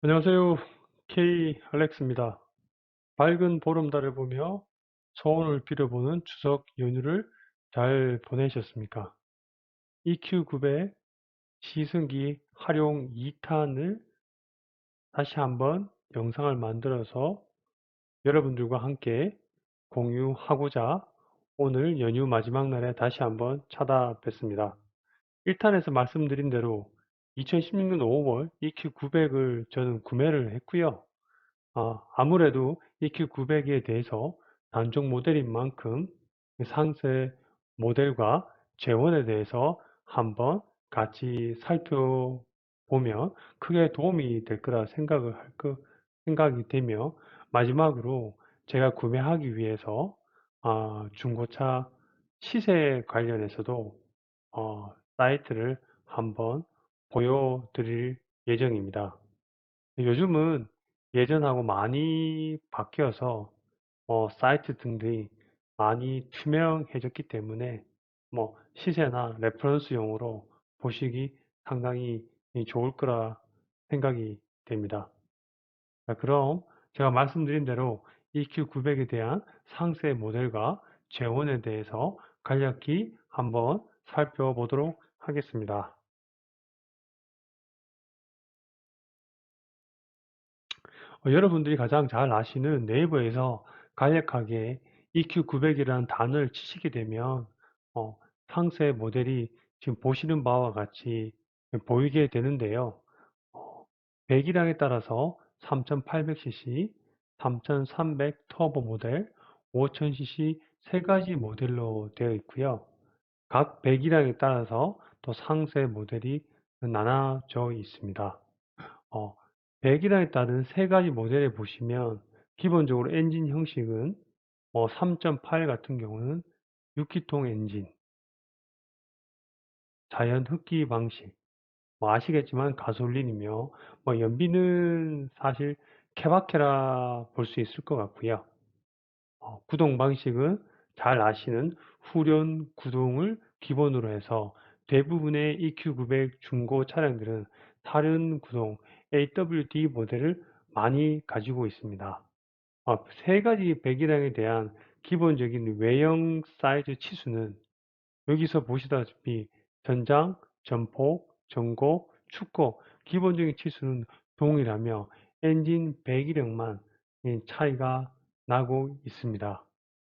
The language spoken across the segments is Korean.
안녕하세요. K 알렉스입니다. 밝은 보름달을 보며 소원을 빌어보는 추석 연휴를 잘 보내셨습니까? EQ900 시승기 활용 2탄을 다시 한번 영상을 만들어서 여러분들과 함께 공유하고자 오늘 연휴 마지막 날에 다시 한번 찾아뵙습니다. 1탄에서 말씀드린 대로 2016년 5월 EQ900을 저는 구매를 했고요. 아, 아무래도 EQ900에 대해서 단종 모델인 만큼 상세 모델과 재원에 대해서 한번 같이 살펴보면 크게 도움이 될 거라 생각을 할 거, 생각이 되며 마지막으로 제가 구매하기 위해서 아, 중고차 시세 관련해서도 어, 사이트를 한번 보여드릴 예정입니다. 요즘은 예전하고 많이 바뀌어서 어, 사이트 등들이 많이 투명해졌기 때문에 뭐 시세나 레퍼런스용으로 보시기 상당히 좋을 거라 생각이 됩니다. 자, 그럼 제가 말씀드린 대로 EQ900에 대한 상세 모델과 재원에 대해서 간략히 한번 살펴보도록 하겠습니다. 여러분들이 가장 잘 아시는 네이버에서 간략하게 EQ900이라는 단어를 치시게 되면 어, 상세 모델이 지금 보시는 바와 같이 보이게 되는데요. 어, 배기량에 따라서 3800cc, 3300 터보 모델, 5000cc 세 가지 모델로 되어 있고요. 각 배기량에 따라서 또 상세 모델이 나눠져 있습니다. 어, 배기량에 따른 세 가지 모델에 보시면 기본적으로 엔진 형식은 어, 3.8 같은 경우는 6기통 엔진, 자연 흡기 방식, 뭐 아시겠지만 가솔린이며 뭐 연비는 사실 케바케라 볼 수 있을 것 같고요. 어, 구동 방식은 잘 아시는 후륜 구동을 기본으로 해서 대부분의 EQ900 중고 차량들은 다른 구동 AWD 모델을 많이 가지고 있습니다. 어, 세 가지 배기량에 대한 기본적인 외형 사이즈 치수는 여기서 보시다시피 전장, 전폭, 전고, 축고 기본적인 치수는 동일하며 엔진 배기량만 차이가 나고 있습니다.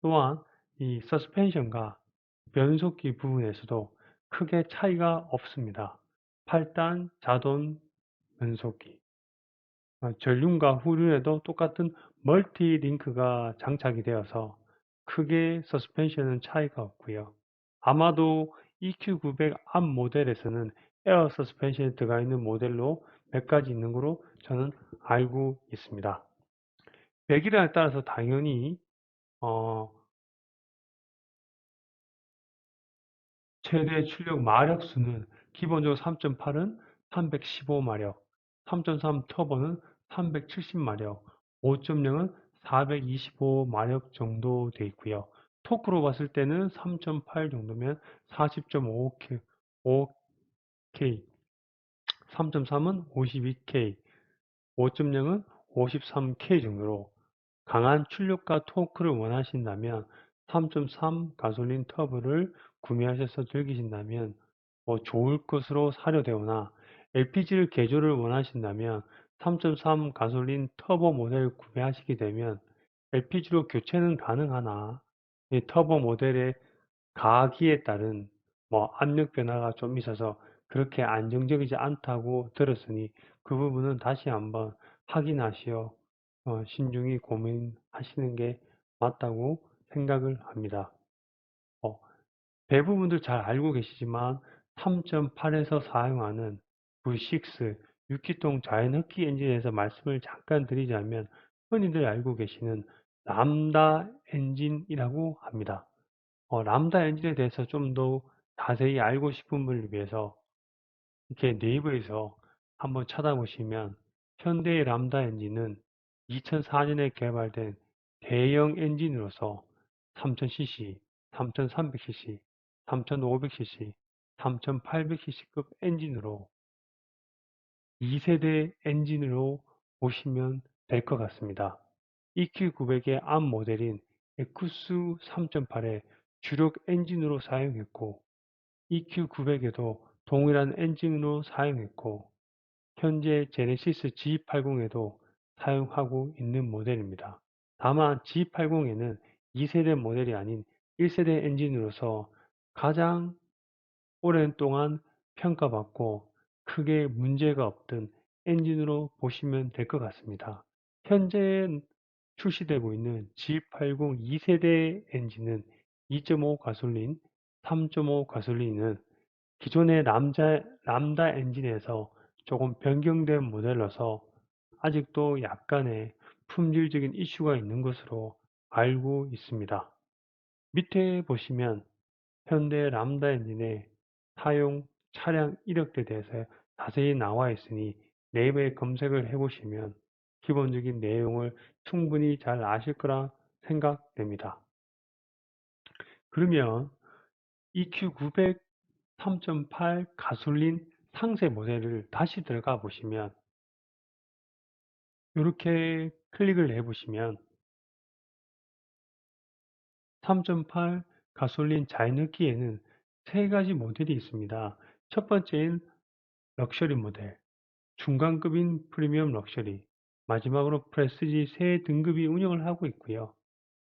또한 이 서스펜션과 변속기 부분에서도 크게 차이가 없습니다. 8단 자동 변속기 어, 전륜과 후륜에도 똑같은 멀티 링크가 장착이 되어서 크게 서스펜션은 차이가 없고요. 아마도 EQ900 앞 모델에서는 에어 서스펜션이 들어가 있는 모델로 몇 가지 있는 거로 저는 알고 있습니다. 배기량에 따라서 당연히 어, 최대 출력 마력 수는 기본적으로 3.8은 315마력, 3.3 터보는 370마력, 5.0은 425마력 정도 돼 있고요. 토크로 봤을 때는 3.8 정도면 40.5K, 5K, 3.3은 52K, 5.0은 53K 정도로 강한 출력과 토크를 원하신다면 3.3 가솔린 터보를 구매하셔서 즐기신다면 뭐 좋을 것으로 사료되거나 LPG를 개조를 원하신다면 3.3 가솔린 터보 모델 구매하시게 되면 LPG로 교체는 가능하나 이 터보 모델의 가기에 따른 뭐 압력 변화가 좀 있어서 그렇게 안정적이지 않다고 들었으니 그 부분은 다시 한번 확인하시어 어, 신중히 고민하시는 게 맞다고 생각을 합니다. 어, 대부분들 잘 알고 계시지만 3.8에서 사용하는 V6 6기통 자연 흡기 엔진에서 말씀을 잠깐 드리자면 흔히들 알고 계시는 람다 엔진이라고 합니다. 어, 람다 엔진에 대해서 좀 더 자세히 알고 싶은 분을 위해서 이렇게 네이버에서 한번 찾아보시면 현대의 람다 엔진은 2004년에 개발된 대형 엔진으로서 3000cc, 3300cc, 3500cc, 3800cc급 엔진으로 2세대 엔진으로 보시면 될 것 같습니다. EQ900의 앞 모델인 에쿠스 3.8의 주력 엔진으로 사용했고 EQ900에도 동일한 엔진으로 사용했고 현재 제네시스 G80에도 사용하고 있는 모델입니다. 다만 G80에는 2세대 모델이 아닌 1세대 엔진으로서 가장 오랜 동안 평가받고 크게 문제가 없던 엔진으로 보시면 될 것 같습니다. 현재 출시되고 있는 G80 2세대 엔진은 2.5 가솔린, 3.5 가솔린은 기존의 람자, 람다 엔진에서 조금 변경된 모델로서 아직도 약간의 품질적인 이슈가 있는 것으로 알고 있습니다. 밑에 보시면 현대 람다 엔진의 사용 차량 이력에 대해서 자세히 나와 있으니 네이버에 검색을 해보시면 기본적인 내용을 충분히 잘 아실 거라 생각됩니다. 그러면 EQ900 3.8 가솔린 상세 모델을 다시 들어가 보시면 이렇게 클릭을 해 보시면 3.8 가솔린 자이너기에는 세 가지 모델이 있습니다. 첫 번째인 럭셔리 모델, 중간급인 프리미엄 럭셔리, 마지막으로 프레스티지 세 등급이 운영을 하고 있고요.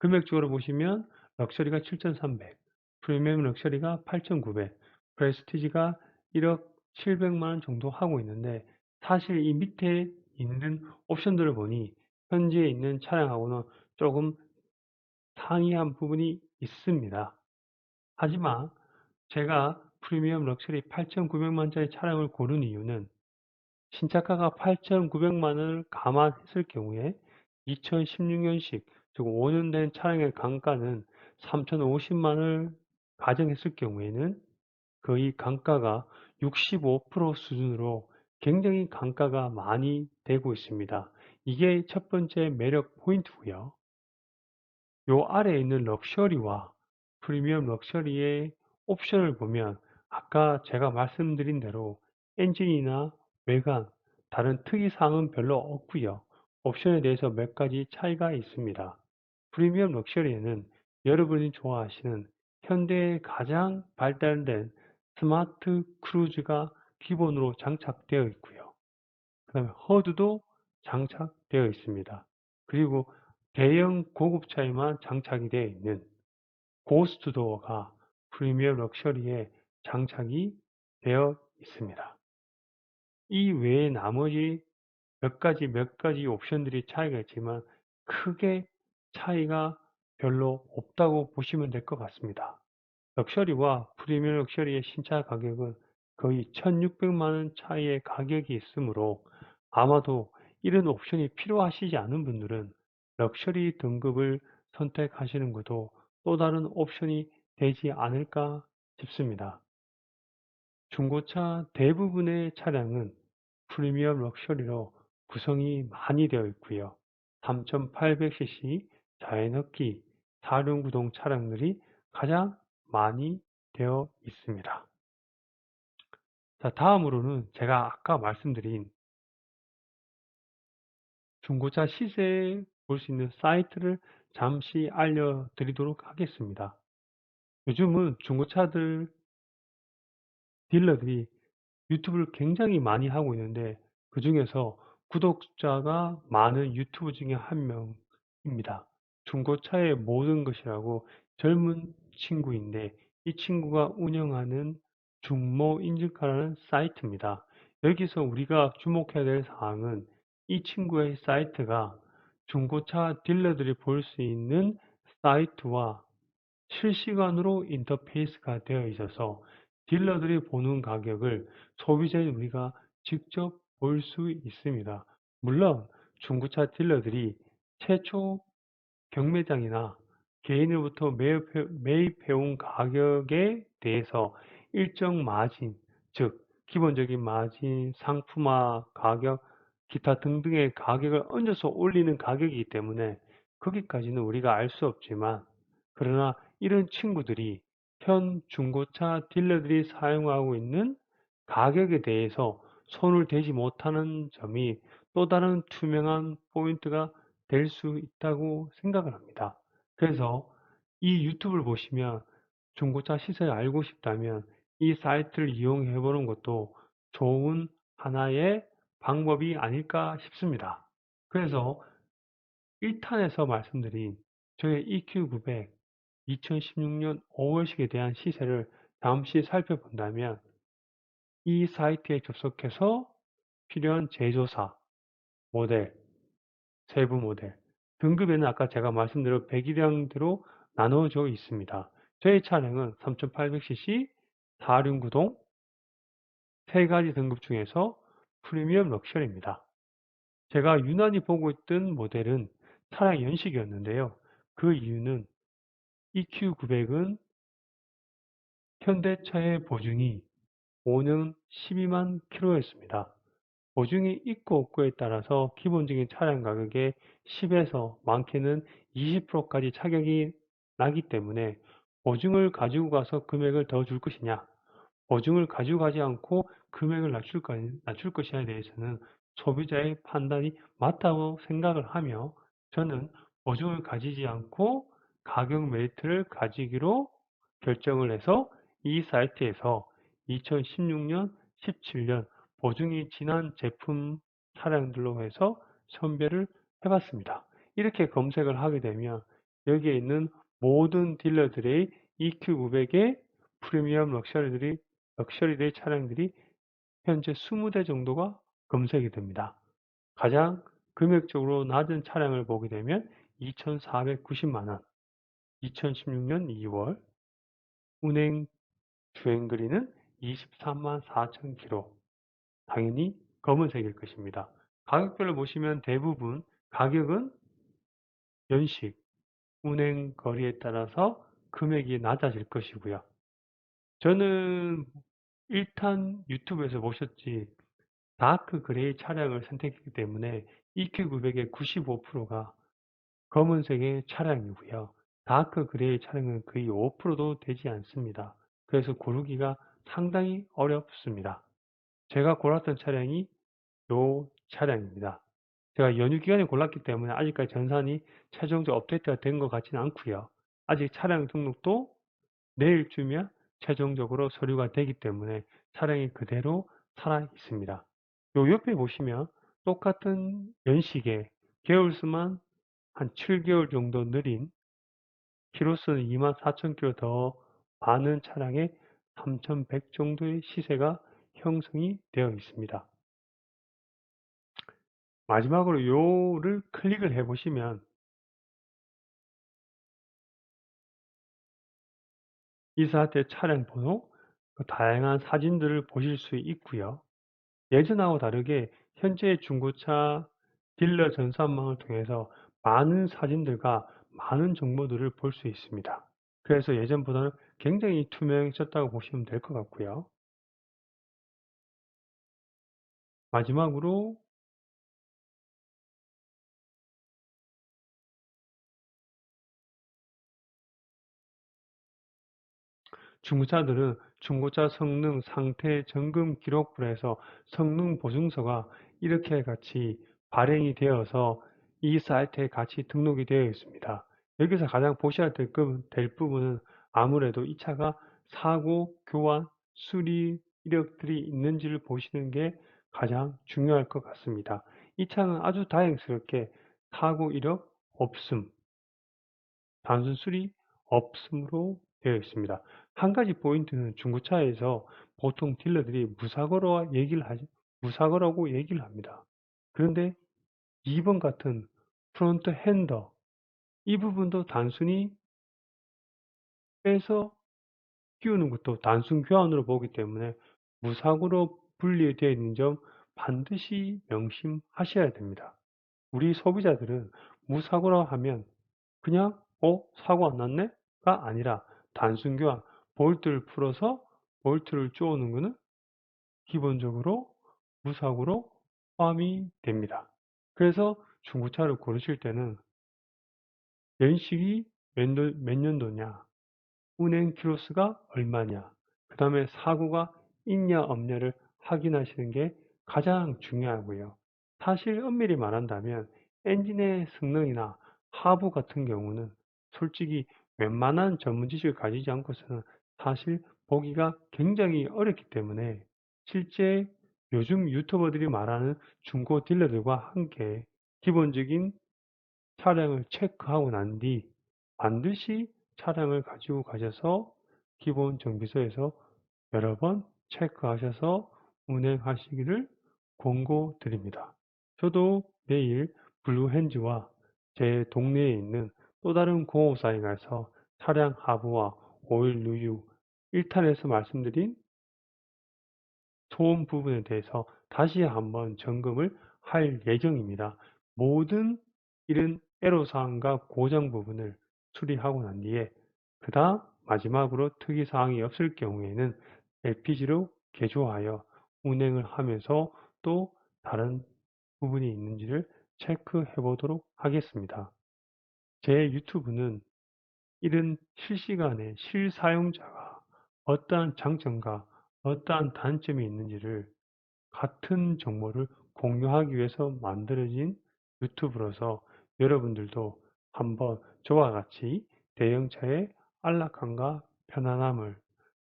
금액적으로 보시면 럭셔리가 7,300, 프리미엄 럭셔리가 8,900, 프레스티지가 1억 700만 원 정도 하고 있는데 사실 이 밑에 있는 옵션들을 보니 현재 있는 차량하고는 조금 상이한 부분이 있습니다. 하지만 제가 프리미엄 럭셔리 8,900만짜리 차량을 고른 이유는 신차가가 8,900만원을 감안했을 경우에 2016년식 즉 5년 된 차량의 강가는 3,050만원을 가정했을 경우에는 거의 강가가 65% 수준으로 굉장히 강가가 많이 되고 있습니다. 이게 첫 번째 매력 포인트고요. 요 아래에 있는 럭셔리와 프리미엄 럭셔리의 옵션을 보면 아까 제가 말씀드린 대로 엔진이나 외관, 다른 특이사항은 별로 없고요. 옵션에 대해서 몇 가지 차이가 있습니다. 프리미엄 럭셔리에는 여러분이 좋아하시는 현대의 가장 발달된 스마트 크루즈가 기본으로 장착되어 있고요. 그 다음에 허드도 장착되어 있습니다. 그리고 대형 고급차에만 장착이 되어 있는 고스트 도어가 프리미엄 럭셔리에 장착이 되어 있습니다. 이 외에 나머지 몇 가지 몇 가지 옵션들이 차이가 있지만 크게 차이가 별로 없다고 보시면 될 것 같습니다. 럭셔리와 프리미엄 럭셔리의 신차 가격은 거의 1600만원 차이의 가격이 있으므로 아마도 이런 옵션이 필요하시지 않은 분들은 럭셔리 등급을 선택하시는 것도 또 다른 옵션이 되지 않을까 싶습니다. 중고차 대부분의 차량은 프리미엄 럭셔리로 구성이 많이 되어 있고요. 3800cc 자연흡기 4륜구동 차량들이 가장 많이 되어 있습니다. 자, 다음으로는 제가 아까 말씀드린 중고차 시세 볼수 있는 사이트를 잠시 알려드리도록 하겠습니다. 요즘은 중고차들 딜러들이 유튜브를 굉장히 많이 하고 있는데 그 중에서 구독자가 많은 유튜브 중에 한 명입니다. 중고차의 모든 것이라고 젊은 친구인데 이 친구가 운영하는 중모 인증카라는 사이트입니다. 여기서 우리가 주목해야 될 사항은 이 친구의 사이트가 중고차 딜러들이 볼 수 있는 사이트와 실시간으로 인터페이스가 되어 있어서 딜러들이 보는 가격을 소비자인 우리가 직접 볼 수 있습니다. 물론 중고차 딜러들이 최초 경매장이나 개인으로부터 매입해온 가격에 대해서 일정 마진, 즉 기본적인 마진, 상품화 가격, 기타 등등의 가격을 얹어서 올리는 가격이기 때문에 거기까지는 우리가 알 수 없지만 그러나 이런 친구들이 현 중고차 딜러들이 사용하고 있는 가격에 대해서 손을 대지 못하는 점이 또 다른 투명한 포인트가 될 수 있다고 생각을 합니다. 그래서 이 유튜브를 보시면 중고차 시세를 알고 싶다면 이 사이트를 이용해 보는 것도 좋은 하나의 방법이 아닐까 싶습니다. 그래서 1탄에서 말씀드린 저의 EQ900 2016년 5월식에 대한 시세를 잠시 살펴본다면 이 사이트에 접속해서 필요한 제조사, 모델, 세부 모델, 등급에는 아까 제가 말씀드린 배기량대로 나누어져 있습니다. 저희 차량은 3800cc 4륜 구동 세 가지 등급 중에서 프리미엄 럭셔리입니다. 제가 유난히 보고 있던 모델은 차량 연식이었는데요. 그 이유는 EQ900은 현대차의 보증이 5년 12만 킬로였습니다. 보증이 있고 없고에 따라서 기본적인 차량 가격의 10에서 많게는 20%까지 차격이 나기 때문에 보증을 가지고 가서 금액을 더 줄 것이냐 보증을 가지고 가지 않고 금액을 낮출, 거, 낮출 것이냐에 대해서는 소비자의 판단이 맞다고 생각을 하며 저는 보증을 가지지 않고 가격 메리트를 가지기로 결정을 해서 이 사이트에서 2016년, 17년 보증이 지난 제품 차량들로 해서 선별을 해봤습니다. 이렇게 검색을 하게 되면 여기에 있는 모든 딜러들의 EQ900의 프리미엄 럭셔리들이 럭셔리의 차량들이 현재 20대 정도가 검색이 됩니다. 가장 금액적으로 낮은 차량을 보게 되면 2,490만 원, 2016년 2월, 운행 주행 거리는 23만 4천 킬로, 당연히 검은색일 것입니다. 가격별로 보시면 대부분 가격은 연식, 운행 거리에 따라서 금액이 낮아질 것이고요. 저는 1탄 유튜브에서 보셨지 다크 그레이 차량을 선택했기 때문에 EQ900의 95%가 검은색의 차량이고요. 다크 그레이 차량은 거의 5%도 되지 않습니다. 그래서 고르기가 상당히 어렵습니다. 제가 골랐던 차량이 이 차량입니다. 제가 연휴 기간에 골랐기 때문에 아직까지 전산이 최종적 업데이트가 된 것 같지는 않고요. 아직 차량 등록도 내일쯤이야 최종적으로 서류가 되기 때문에 차량이 그대로 살아 있습니다. 요 옆에 보시면 똑같은 연식의 개월수만 한 7개월 정도 느린 키로수는 24,000km 더 많은 차량의 3,100 정도의 시세가 형성이 되어 있습니다. 마지막으로 요를 클릭을 해 보시면 이 사태 차량 번호, 그 다양한 사진들을 보실 수 있고요. 예전하고 다르게 현재 중고차 딜러 전산망을 통해서 많은 사진들과 많은 정보들을 볼 수 있습니다. 그래서 예전보다는 굉장히 투명해졌다고 보시면 될 것 같고요. 마지막으로 중고차들은 중고차 성능 상태 점검 기록부에서 성능 보증서가 이렇게 같이 발행이 되어서 이 사이트에 같이 등록이 되어 있습니다. 여기서 가장 보셔야 될, 될 부분은 아무래도 이 차가 사고, 교환, 수리 이력들이 있는지를 보시는 게 가장 중요할 것 같습니다. 이 차는 아주 다행스럽게 사고 이력 없음, 단순 수리 없음으로 되어 있습니다. 한 가지 포인트는 중고차에서 보통 딜러들이 무사고로 얘기를 하지, 무사고라고 얘기를 합니다. 그런데 2번 같은 프론트 핸더, 이 부분도 단순히 빼서 끼우는 것도 단순 교환으로 보기 때문에 무사고로 분리되어 있는 점 반드시 명심하셔야 됩니다. 우리 소비자들은 무사고라 하면 그냥 어? 사고 안 났네?가 아니라 단순 교환, 볼트를 풀어서 볼트를 쪼는 것은 기본적으로 무사고로 포함이 됩니다. 그래서 중고차를 고르실 때는 연식이 몇, 몇 년도냐, 운행 키로수가 얼마냐, 그 다음에 사고가 있냐 없냐를 확인하시는 게 가장 중요하고요. 사실 엄밀히 말한다면 엔진의 성능이나 하부 같은 경우는 솔직히 웬만한 전문 지식을 가지지 않고서는 사실 보기가 굉장히 어렵기 때문에 실제 요즘 유튜버들이 말하는 중고 딜러들과 함께 기본적인 차량을 체크하고 난 뒤 반드시 차량을 가지고 가셔서 기본 정비소에서 여러 번 체크하셔서 운행하시기를 권고드립니다. 저도 매일 블루핸즈와 제 동네에 있는 또 다른 공업사에 가서 차량 하부와 오일 누유 1탄에서 말씀드린 소음 부분에 대해서 다시 한번 점검을 할 예정입니다. 모든 이런 애로사항과 고장 부분을 수리하고 난 뒤에 그 다음 마지막으로 특이사항이 없을 경우에는 LPG로 개조하여 운행을 하면서 또 다른 부분이 있는지를 체크해 보도록 하겠습니다. 제 유튜브는 이런 실시간에 실사용자가 어떠한 장점과 어떠한 단점이 있는지를 같은 정보를 공유하기 위해서 만들어진 유튜브로서 여러분들도 한번 저와 같이 대형차의 안락함과 편안함을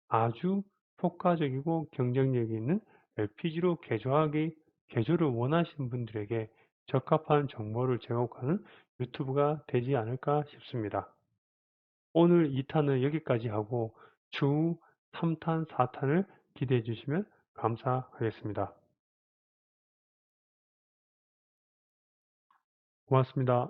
아주 효과적이고 경쟁력이 있는 LPG로 개조하기, 개조를 원하시는 분들에게 적합한 정보를 제공하는 유튜브가 되지 않을까 싶습니다. 오늘 2탄은 여기까지 하고 추후 3탄, 4탄을 기대해 주시면 감사하겠습니다. 고맙습니다.